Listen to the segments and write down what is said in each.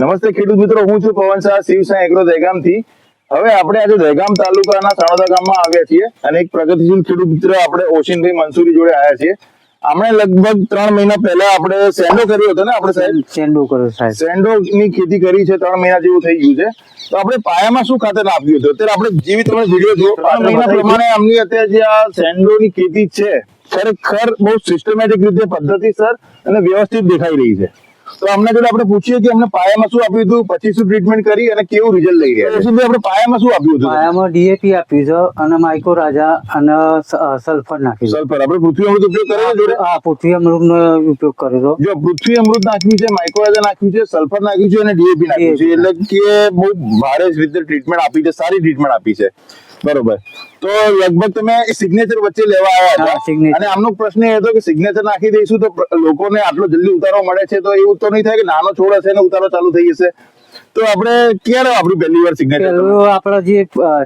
નમસ્તે ખેડૂત મિત્રો હું છું પવન શાહ શિવસાઈ એગ્રો દહેગામથી હવે આપણે આજે દહેગામ તાલુકાના સાણોદા ગામમાં આવ્યા છીએ અને એક પ્રગતિશીલ ખેડૂત મિત્ર આપણે ઓશિનભાઈ મંસૂરી જોડે આવ્યા છીએ. આપણે લગભગ ત્રણ મહિના પહેલા આપણે સેન્ડો કર્યો હતો ને આપણે સાહેબ? ચેન્ડુ કર્યો સાહેબ. સેન્ડો ની ખેતી કરી છે ત્રણ મહિના જેવું થઈ ગયું છે. તો આપણે પાયામાં શું ખાતર આપ્યું હતું? અત્યારે આપણે જેવી તમે વીડિયો જો ત્રણ મહિના પ્રમાણે આમની અત્યારે જે આ સેન્ડો ની ખેતી છે ખરેખર બહુ સિસ્ટમેટિક રીતે પદ્ધતિસર અને વ્યવસ્થિત દેખાઈ રહી છે. તો અમને જોડે આપણે પૂછીએ કે અમને પાયામાં શું આપ્યું હતું? પછી શું ટ્રીટમેન્ટ કરી અને કેવું રિઝલ્ટ લઈ રહ્યા છે? આપણે પાયામાં શું આપ્યું હતું? પાયામાં ડીએપી આપ્યું છે અને માઇકો રાજા અને સલ્ફર નાખ્યું સલ્ફર આપણે પૃથ્વી અમૃત ઉપયોગ કર્યો જોડે? હા પૃથ્વી અમૃત નો ઉપયોગ કર્યો હતો. જો પૃથ્વી અમૃત નાખ્યું છે માઇકો રાજા નાખ્યું છે સલ્ફર નાખ્યું છે અને ડીએપી નાખ્યું છે. એટલે કે બહુ ભારે રીતે ટ્રીટમેન્ટ આપી છે સારી ટ્રીટમેન્ટ આપી છે. બરોબર. તો લગભગ તમે સિગ્નેચર વચ્ચે લેવા આવ્યા હતા. અને આમનો પ્રશ્ન એ હતો કે સિગ્નેચર નાખી દઈશું તો લોકોને આટલો જલ્દી ઉતારો મળે છે તો એવું તો નહીં થાય કે નાનો છોડ હશે ને ઉતારો ચાલુ થઈ જશે. તો આપણે ક્યારે વાપર્યું પહેલી વાર સિગ્નેચર આપણે જે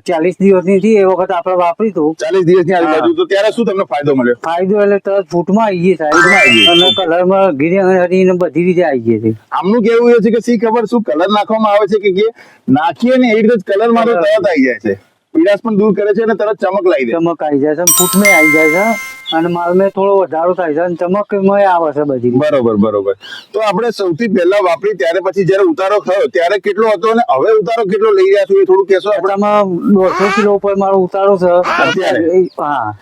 ચાલીસ દિવસની હતી એ વખત આપણે વાપરી હતું ચાલીસ દિવસની આજુબાજુ તો ત્યારે શું તમને ફાયદો મળ્યો? ફાયદો એટલે તરત ફૂટમાં આવી ગઈ આવી. સાહેબ અને કલરમાં ગીરી હરી ને બધી રીતે આવી ગઈ હતી. આમનું કેવું એ છે કે સી ખબર શું કલર નાખવામાં આવે છે કે નાખીએ ને એ રીતે કલરમાં તરત આવી જાય છે. પીડાશ પણ દૂર કરે છે અને તરત ચમક લાવી દે. ચમક આવી જાય છે ફૂટમાં આવી જાય છે. અને માલમાં થોડો વધારો થાય છે અને ચમકમાં આવે છે બધી બરોબર બરોબર. તો આપણે સૌથી પહેલા વાપરી ત્યારે પછી જયારે ઉતારો થયો ત્યારે કેટલો હતો અને હવે ઉતારો કેટલો લઈ રહ્યા છો એ થોડું કહેશો આપણામાં દોઢસો કિલો ઉપર મારો ઉતારો છે. અત્યારે? હા.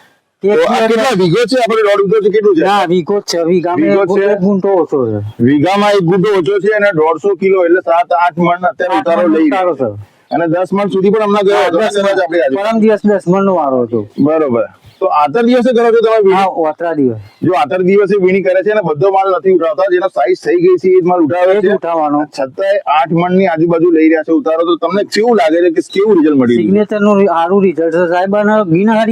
કેટલા વીઘો છે? આપણે દોઢ વીઘો છે કેટલું છે? ના વીઘો છે. વીઘામાં વીઘો એક? ઓછો છે. વીઘામાં એક ઓછો છે અને દોઢસો કિલો એટલે સાત આઠ મણ અત્યારે ઉતારો લઈ ઉતારો છે. અને દસ મણ સુધી પણ હમણાં ગયો. પરમ દિવસ દસ મણ નો વારો હતો. બરોબર. તો આતર દિવસે કરો છો તમે? હા આતર દિવસ. જો આતર દિવસે વીણી કરે છે અને બધો માલ નથી ઉઠાવતા જેનો સાઈઝ થઈ ગઈ છે એ જ માલ ઉઠાવે છે. ઉઠાવવાનો. છતાંય આઠ મણની આજુબાજુ લઈ રહ્યા છે ઉતારો તો તમને કેવું લાગે છે કે કેવું રિઝલ્ટ મળ્યું સિગ્નેચરનું સારું રિઝલ્ટ છે સાહેબ અને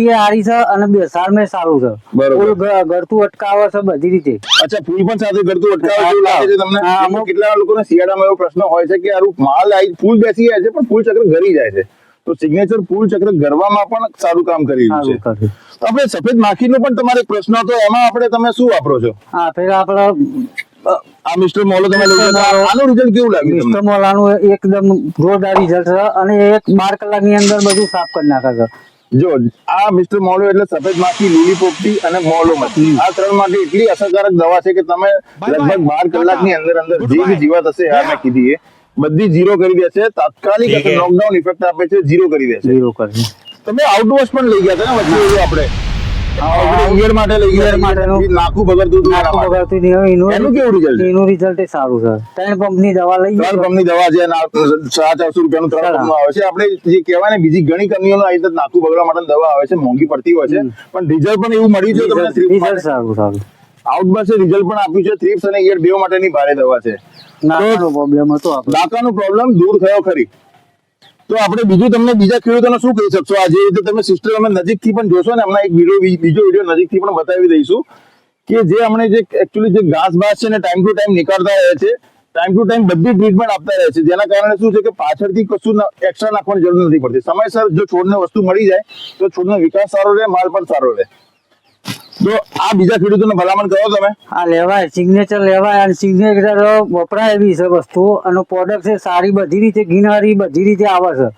એ હારી છે અને બેસાર મેં સારું છે. બરોબર. ગળતું અટકાવે છે બધી રીતે. અચ્છા ફૂલ પણ સાથે ગળતું અટકાવે એવું લાગે છે તમને? અમુક કેટલા લોકોને શિયાળામાં એવો પ્રશ્ન હોય છે કે આરું માલ આવી ફૂલ બેસી જાય છે પણ ફૂલ ચક્ર ઘરી જાય છે. તો સિગ્નેચર ફૂલ ચક્ર ગરવામાં પણ સારું કામ કરી રહ્યું છે. આપણે સફેદ માખીનો પણ તમારે એક પ્રશ્ન હતો એમાં આપણે તમે શું વાપરો છો? હા પેલા આપડે આ મિસ્ટર મોલો તમે આનું રિઝલ્ટ કેવું લાગ્યું મિસ્ટર મોલાનું એકદમ જોરદાર રિઝલ્ટ છે અને એક બાર કલાકની અંદર બધું સાફ કરી નાખે છે. જો આ મિસ્ટર મોલો એટલે સફેદ માખી લીલી પોપટી અને મોલો મચ્છી આ ત્રણ માટે એટલી અસરકારક દવા છે કે તમે લગભગ બાર કલાકની અંદર અંદર જે બી જીવાત હશે આ મેં કીધી એ. બધી ઝીરો કરી દેશે તાત્કાલિક લોકડાઉન ઇફેક્ટ આપે છે ઝીરો કરી દેશે. ઝીરો કરી તમે આઉટવોશ પણ લઈ ગયા હતા ને વચ્ચે આપણે? માટે લઈ ગયા બગડતું હતું. એના. બગાડતું હવે એનું એનું કેવું રિઝલ્ટ એનું રિઝલ્ટ સારું છે. ત્રણ પંપની દવા લઈ ત્રણ પંપની દવા છે સાત ચારસો રૂપિયાનું ત્રણ બરાબર. આવે છે. આપણે જે કહેવાય ને બીજી ઘણી કંપનીઓનું આવી રીતે નાખું બગડવા માટે દવા આવે છે મોંઘી પડતી હોય છે. પણ રિઝલ્ટ પણ એવું મળ્યું છે તમને રિઝલ્ટ સારું સારું. આઉટબસે રિઝલ્ટ પણ આપ્યું છે. થ્રીપ્સ અને ઈયર બે માટેની ભારે દવા છે. નાકનો પ્રોબ્લેમ હતો આપણે દાકાનો પ્રોબ્લેમ દૂર થયો ખરી. તો આપણે બીજું તમને બીજા ખેડૂતોને શું કહી શકશો? આ જે રીતે તમે સિસ્ટર અમે નજીકથી પણ જોશો ને હમણાં એક વીડિયો બીજો વીડિયો નજીકથી પણ બતાવી દઈશું કે જે હમણે જે એકચ્યુઅલી જે ઘાસ બાસ છે ને ટાઈમ ટુ ટાઈમ નીકળતા રહે છે ટાઈમ ટુ ટાઈમ બધી ટ્રીટમેન્ટ આપતા રહે છે. જેના કારણે શું છે કે પાછળથી કશું એક્સ્ટ્રા નાખવાની જરૂર નથી પડતી. સમયસર જો છોડને વસ્તુ મળી જાય તો છોડનો વિકાસ સારો રહે માલ પણ સારો રહે. તો આ બીજા ખેડૂતોને ભલામણ કરો તમે. આ લેવાય. સિગ્નેચર લેવાય અને સિગ્નેચર વપરાય એવી છે વસ્તુ. અને પ્રોડક્ટ છે સારી બધી રીતે ગિનારી બધી રીતે આવે છે.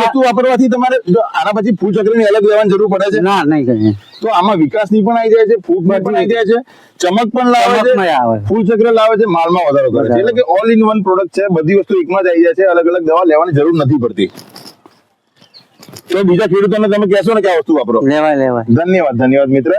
વસ્તુ વાપરવાથી તમારે આના પછી ફૂલ ચક્રની અલગ લેવાની જરૂર પડે છે. ના નહીં કઈ તો આમાં વિકાસની પણ આવી જાય છે ફૂડ પણ આવી જાય છે ચમક પણ લાવે છે આવે. ફૂલ ચક્ર લાવે છે માલમાં વધારો કરે છે. એટલે કે ઓલ ઇન વન પ્રોડક્ટ છે બધી વસ્તુ એકમાં જ આવી જાય છે અલગ અલગ દવા લેવાની જરૂર નથી પડતી. તો બીજા ખેડૂતોને તમે કહેશો ને કે આ વસ્તુ વાપરો. લેવાય લેવાય. ધન્યવાદ ધન્યવાદ મિત્ર.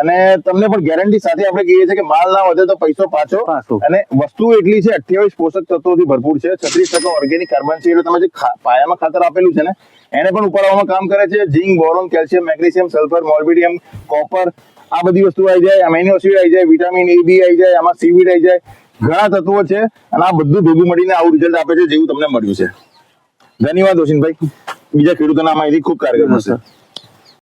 અને તમને પણ ગેરંટી સાથે આપણે કહીએ છીએ કે માલ ના વધે તો પૈસો પાછો. અને વસ્તુ એટલી છે અઠ્યાવીસ પોષક તત્વોથી ભરપૂર છે. છત્રીસ ટકા ઓર્ગેનિક કાર્બન છે એટલે તમે જે પાયામાં ખાતર આપેલું છે ને એને પણ ઉપાડવામાં કામ કરે છે. Zinc boron calcium magnesium sulphur molybdenum copper આ બધી વસ્તુ આવી જાય અમીનો એસિડ આવી જાય વિટામિન એ બી આવી જાય આમાં સીવીડ આવી જાય. ઘણા તત્વો છે અને આ બધું ભેગું મળીને આવું રિઝલ્ટ આપે છે જેવું તમને મળ્યું છે. ધન્યવાદ રોશનભાઈ બીજા ખેડૂતોના આ માહિતી ખૂબ કારગર મળશે